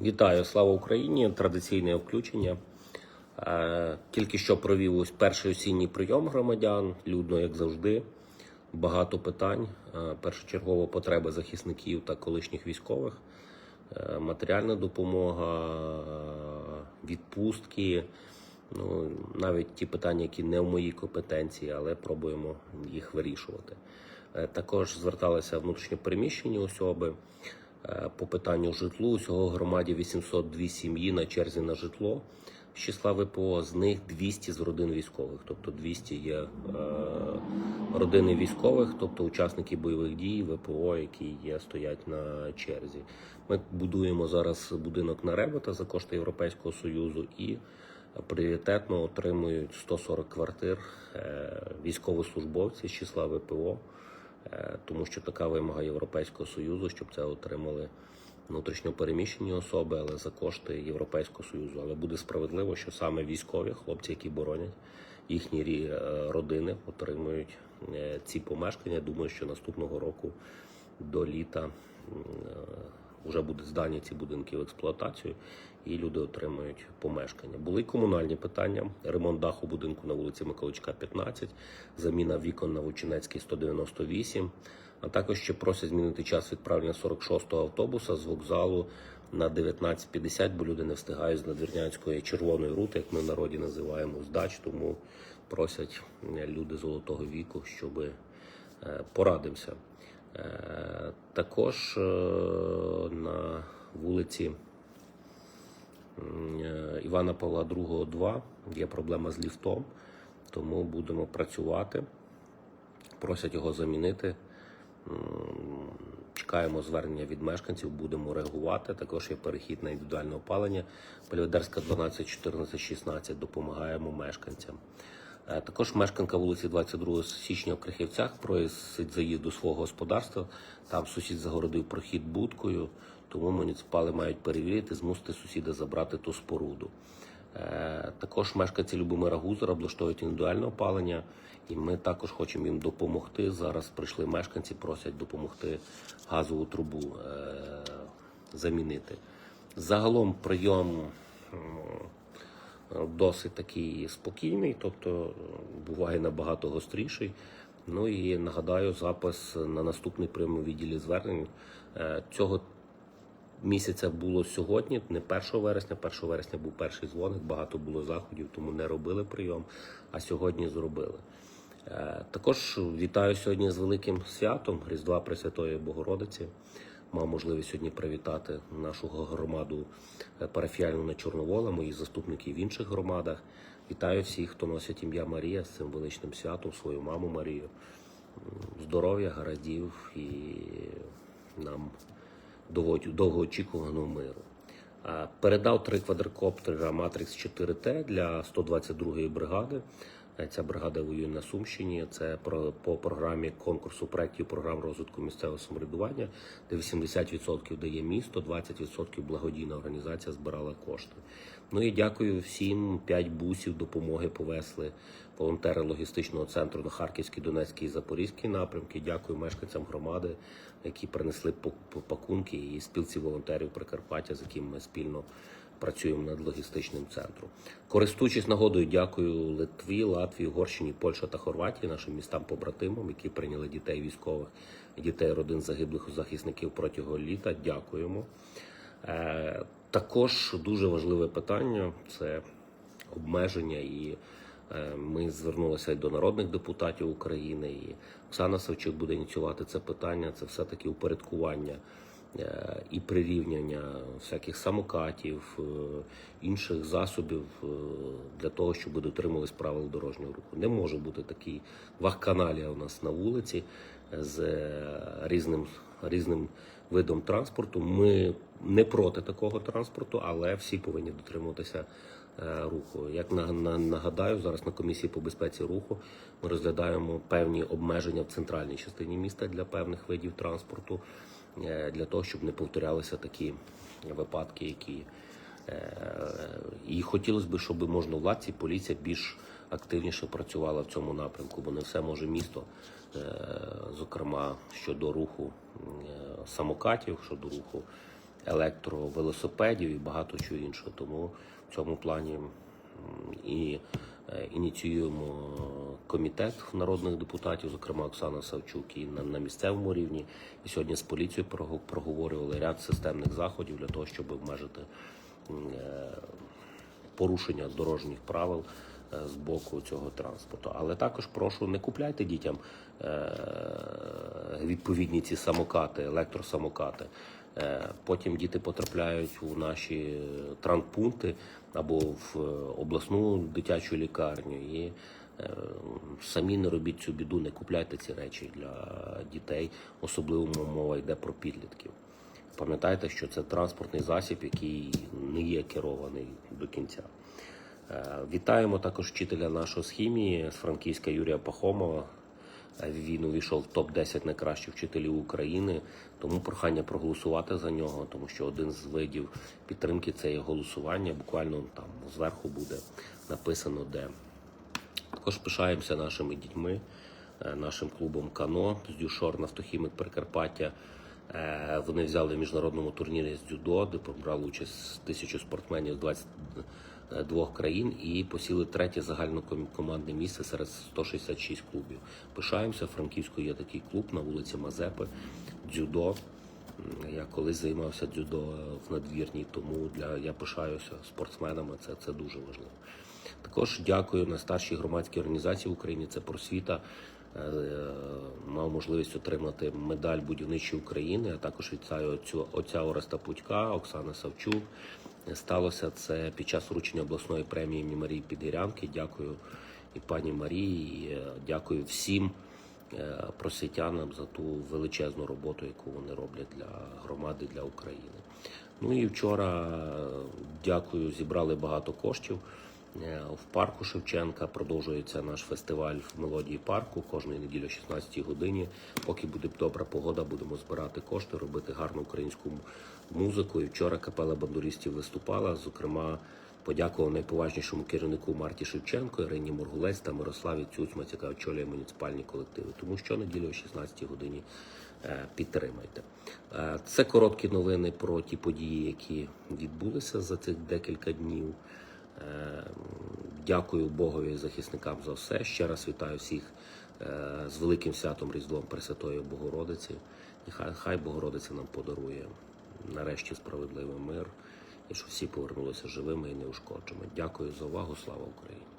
Вітаю, слава Україні! Традиційне включення. Е, Тільки що провів ось перший осінній прийом громадян. Людно, як завжди. Багато питань. Е, Першочергова потреба захисників та колишніх військових, Е, матеріальна допомога, відпустки. Ну, навіть ті питання, які не в моїй компетенції, але пробуємо їх вирішувати. Також зверталися внутрішньопереміщені особи. Е, По питанню житлу усього в громаді 802 сім'ї на черзі на житло з числа ВПО, з них 200 з родин військових, тобто 200 є е, родини військових, тобто учасники бойових дій, ВПО, які є, стоять на черзі. Ми будуємо зараз будинок на Ребета за кошти Європейського Союзу і пріоритетно отримують 140 квартир е, військовослужбовці з числа ВПО. Е, тому що така вимога Європейського Союзу, щоб це отримали внутрішньо переміщені особи, але за кошти Європейського Союзу. Але буде справедливо, що саме військові, хлопці, які боронять їхні е, родини, отримують е, ці помешкання. Думаю, що наступного року до літа вже будуть здані ці будинки в експлуатацію, і люди отримують помешкання. Були комунальні питання: ремонт даху будинку на вулиці Миколичка, 15, заміна вікон на Вучинецькій 198. А також ще просять змінити час відправлення 46-го автобуса з вокзалу на 19.50, бо люди не встигають з надвірнянської червоної рути, як ми в народі називаємо, здач. Тому просять е, люди золотого віку, щоб е, порадимося. Е, Також е, на вулиці е, Івана Павла II 2 є проблема з ліфтом, тому будемо працювати. Просять його замінити. Чекаємо звернення від мешканців, будемо реагувати. Також є перехід на індивідуальне опалення. Пеліведерська 12, 14, 16 допомагаємо мешканцям. Е, Також мешканка вулиці 22 січня в Крихівцях просить заїзд до свого господарства. Там сусід загородив прохід будкою, тому муніципали мають перевірити, змусити сусіда забрати ту споруду. Е, Також мешканці Любомира Гузера облаштовують індивідуальне опалення, і ми також хочемо їм допомогти. Зараз прийшли мешканці, просять допомогти газову трубу е, замінити. Загалом прийом досить такий спокійний, тобто буває набагато гостріший. Ну і нагадаю, запис на наступний прийом у відділі звернень е, цього місяця було сьогодні, не 1 вересня. 1 вересня був перший дзвоник, багато було заходів, тому не робили прийом, а сьогодні зробили. Е, Також вітаю сьогодні з великим святом Різдва Пресвятої Богородиці. Мав можливість сьогодні привітати нашу громаду е, парафіальну на Чорновола, моїх заступників в інших громадах. Вітаю всіх, хто носить ім'я Марія з цим величним святом, свою маму Марію. Здоров'я, гараздів і нам довго- довгоочікуваного миру. Передав три квадрокоптера Матрix 4Т для 122-ї бригади. Ця бригада воює на Сумщині. Це про- по програмі конкурсу проєктів програм розвитку місцевого самоврядування, де 80% дає місто, 20% благодійна організація збирала кошти. Ну і дякую всім. П'ять бусів допомоги повесли волонтери логістичного центру на Харківський, Донецький і Запорізький напрямки. Дякую мешканцям громади, які принесли пак- пак- пакунки і спілці волонтерів Прикарпаття, з яким ми спільно працюємо над логістичним центром. Користуючись нагодою, дякую Литві, Латвії, Угорщині, Польща та Хорватії, нашим містам побратимам, які прийняли дітей військових дітей родин загиблих захисників протягом літа. Дякуємо. Е, Також дуже важливе питання це обмеження і. е, Ми звернулися до народних депутатів України, і Оксана Савчук буде ініціювати це питання. Це все-таки упорядкування е, і прирівняння всяких самокатів, е, інших засобів е, для того, щоб дотримувались правил дорожнього руху. Не може бути такий вахканалія у нас на вулиці з е, різним, різним видом транспорту. Ми не проти такого транспорту, але всі повинні дотримуватися е, руху. Як на- на- нагадаю, зараз на комісії по безпеці руху ми розглядаємо певні обмеження в центральній частині міста для певних видів транспорту, е, для того, щоб не повторялися такі випадки, які Е, І хотілося б, щоб можновладці, поліція більш активніше працювала в цьому напрямку, бо не все може місто, е, зокрема щодо руху е, самокатів, щодо руху електровелосипедів і багато чого іншого. Тому в цьому плані і е, ініціюємо комітет народних депутатів, зокрема Оксана Савчук, і на, на місцевому рівні. І сьогодні з поліцією прого- проговорювали ряд системних заходів для того, щоб обмежити е, порушення дорожніх правил е, з боку цього транспорту. Але також прошу не купляйте дітям е, відповідні ці самокати, електросамокати. Е, Потім діти потрапляють у наші транспункти або в е, обласну дитячу лікарню. І е, самі не робіть цю біду, не купляйте ці речі для дітей, особливо мова йде про підлітків. Пам'ятайте, що це транспортний засіб, який не є керований до кінця. Е, Вітаємо також вчителя нашого з хімії з Франківська Юрія Пахомова. Він увійшов в топ-10 найкращих вчителів України. Тому прохання проголосувати за нього, тому що один з видів підтримки це є голосування. Буквально там зверху буде написано де. Також пишаємося нашими дітьми, е, нашим клубом Кано з Дюшор Нафтохімік Прикарпаття. Е, Вони взяли в міжнародному турнірі з дзюдо, де брали участь тисячу спортсменів з 22 країн і посіли третє загальнокомандне місце серед 166 клубів. Пишаємося, в Франківську є такий клуб на вулиці Мазепи, дзюдо. Я колись займався дзюдо в надвірній, тому для я пишаюся спортсменами. Це, це дуже важливо. Також дякую найстаршій громадській організації в Україні. Це просвіта. Е, Мав можливість отримати медаль будівничі України. А також вітаю отця Ореста Путька, Оксана Савчук. Сталося це під час вручення обласної премії імені Марії Підгірянки. Дякую і пані Марії. і, е, Дякую всім е, просвітянам за ту величезну роботу, яку вони роблять для громади для України. Ну і вчора е, дякую, зібрали багато коштів. Е, В парку Шевченка продовжується наш фестиваль в мелодії парку кожної неділі о 16 годині. Поки буде добра погода, будемо збирати кошти, робити гарну українську музику. І вчора капела бандуристів виступала. Зокрема, подякував найповажнішому керівнику Марті Шевченко, Ірині Моргулець та Мирославі Цюцмаць, яка очолює муніципальні колективи. Тому щонеділі о 16 годині е, підтримайте. Е, Це короткі новини про ті події, які відбулися за цих декілька днів. Е, Дякую Богові захисникам за все. Ще раз вітаю всіх е, з великим святом Різдвом Пресвятої Богородиці. І хай, хай Богородиця нам подарує нарешті справедливий мир і щоб всі повернулися живими і неушкодженими. Дякую за увагу. Слава Україні!